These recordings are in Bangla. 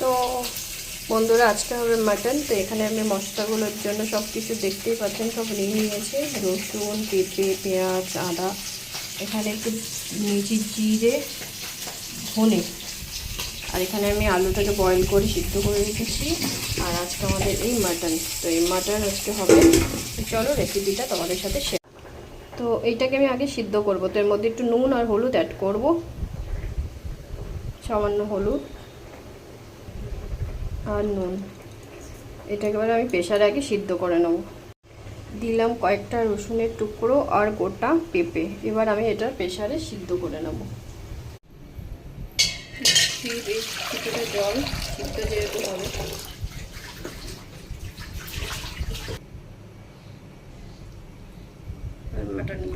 তো বন্ধুরা, আজকে হবে মাটন তো এখানে আমি মশলাগুলোর জন্য সব কিছু দেখতেই পাচ্ছেন, সব নিয়ে নিয়েছি। রসুন, পেঁপে, পেঁয়াজ, আদা, এখানে একটু নিয়েছি জিরে, ধনে। আর এখানে আমি আলুটাকে বয়েল করে সিদ্ধ করে রেখেছি। আর আজকে আমাদের এই মাটন তো এই মাটন আজকে হবে। চলো রেসিপিটা তোমাদের সাথে শেয়ার তো এইটাকে আমি আগে সিদ্ধ করব, তো এর মধ্যে একটু নুন আর হলুদ অ্যাড করব। সামান্য হলুদ। আর নুন। এটাকে এবার আমি প্রেশারে আগে সিদ্ধ করে নেব। দিলাম কয়েকটা রসুনের টুকরো আর গোটা পেঁপে। এবার আমি এটা প্রেশারে সিদ্ধ করে নেব। জল সিদ্ধ যেহেতু হবে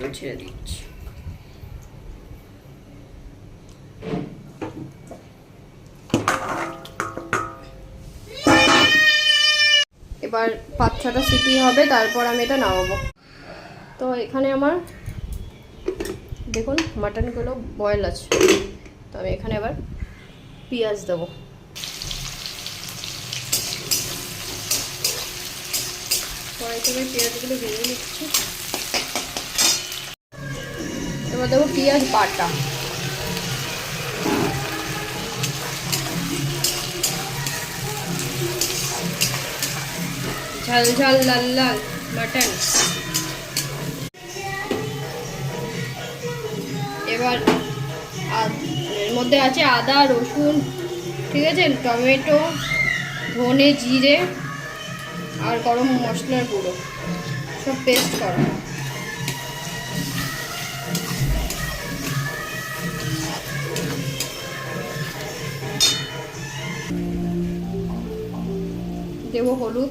আর ছেড়ে দিচ্ছি। এবার পাঁচ ছটা সিটি হবে, তারপর আমি এটা নামাবো। তো এখানে আমার, দেখুন মাটনগুলো বয়েল আছে। তো আমি এখানে এবার পেঁয়াজ দেবো। পেঁয়াজগুলো ভেজে নিচ্ছি। এবার দেবো পেঁয়াজ বাটা। ঝাল ঝাল লাল লাল মাটন। এবার এর মধ্যে আছে আদা, রসুন, ঠিক আছে? টমেটো, ধনে জিরে আর গরম মশলার গুঁড়ো। সব পেস্ট করা। দেবো হলুদ।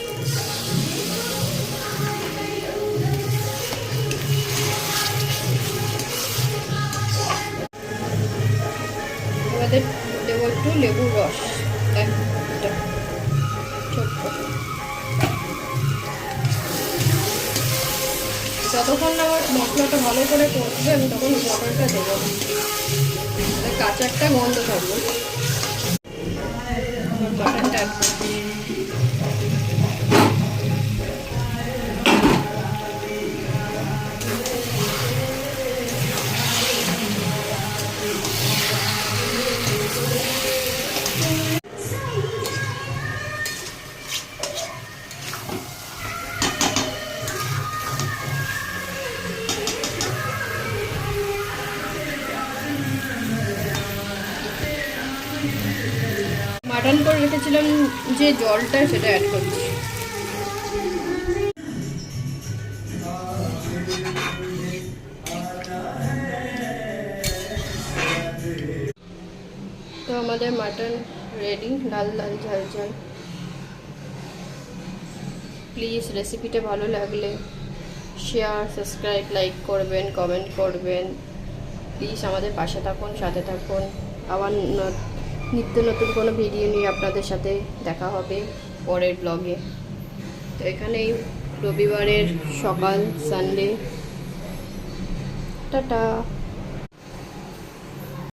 এবারে দেবো একটু লেবুর রস। একটা যতক্ষণ না আমার মশলাটা ভালো করে করবে আমি তখন মটরটা দেবো। কাঁচা একটা গন্ধ থাকবে মাটন করে রেখেছিলাম যে জলটা সেটা অ্যাড করছি। তো আমাদের মাটন রেডি লাল লাল ঝাল ঝাল। প্লিজ রেসিপিটা ভালো লাগলে শেয়ার সাবস্ক্রাইব লাইক করবেন কমেন্ট করবেন। প্লিজ আমাদের পাশে থাকুন, সাথে থাকুন। আবার নিত্য নতুন কোনো ভিডিও নিয়ে আপনাদের সাথে দেখা হবে পরের ব্লগে তো এখানেই রবিবারের সকাল সানডে টাটা।